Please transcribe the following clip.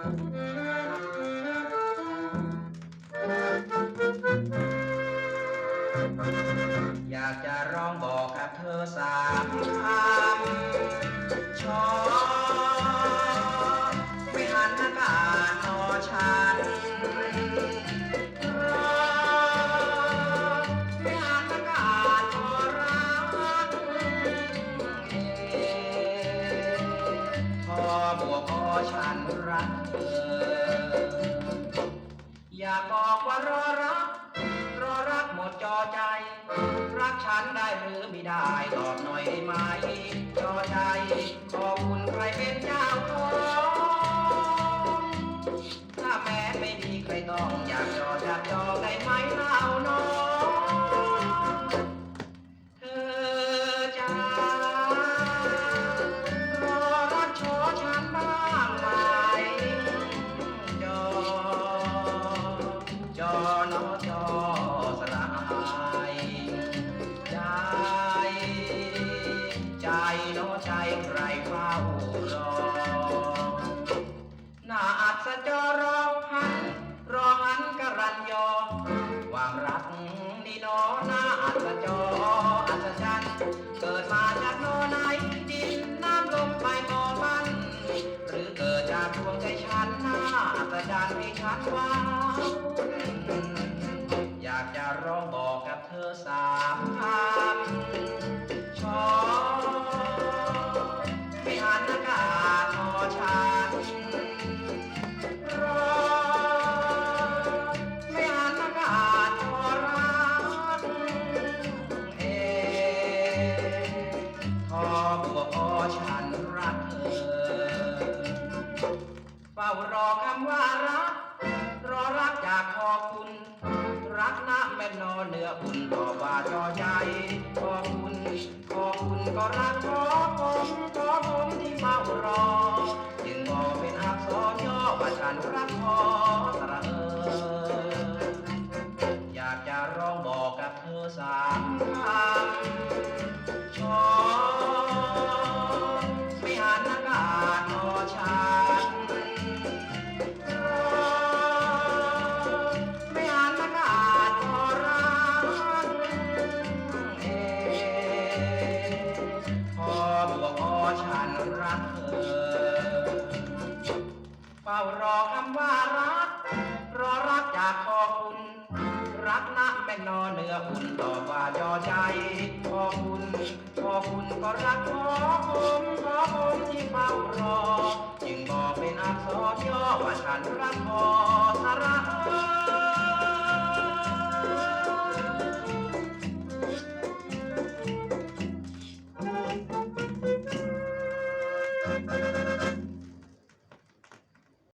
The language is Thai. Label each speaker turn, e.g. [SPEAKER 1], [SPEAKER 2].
[SPEAKER 1] อยากจะร้องบอกกับเธอสามคำ ฉันรักเธอ อยาบอกว่ารอรัก รอรักหมดจอใจ รักฉันได้หรือไม่ได้ตอบหน่อยได้ไหมจอใจ ขอบคุณใครเป็นเจ้าของถ้าแม้ไม่มีใครต้องอยากจอจับจอได้ไหม จรรย์ให้ฉันว้าอยากจะร้องบอกกับเธอสามคำชอบไม่หันอากาศนอฉันรอไม่หันอากาศนอรักเองพอบวกอฉันรักเธอ ฝ้ารอคำว่ารัก รอรักจากขอบคุณ รักนะแม่นอเนื้อบุญต่อว่าจอใจขอบคุณขอบคุณก็รัก รักเธอเฝ้ารอคำว่ารัก รอรักจากขอคุณ รักนะแม่นอเนื้ออุ่นต่อว่าจอใจขอคุณขอคุณก็รักขอผมขอผมที่เฝ้ารอ จึงบอกเป็นอักษรย่อว่าฉันรักพอสระ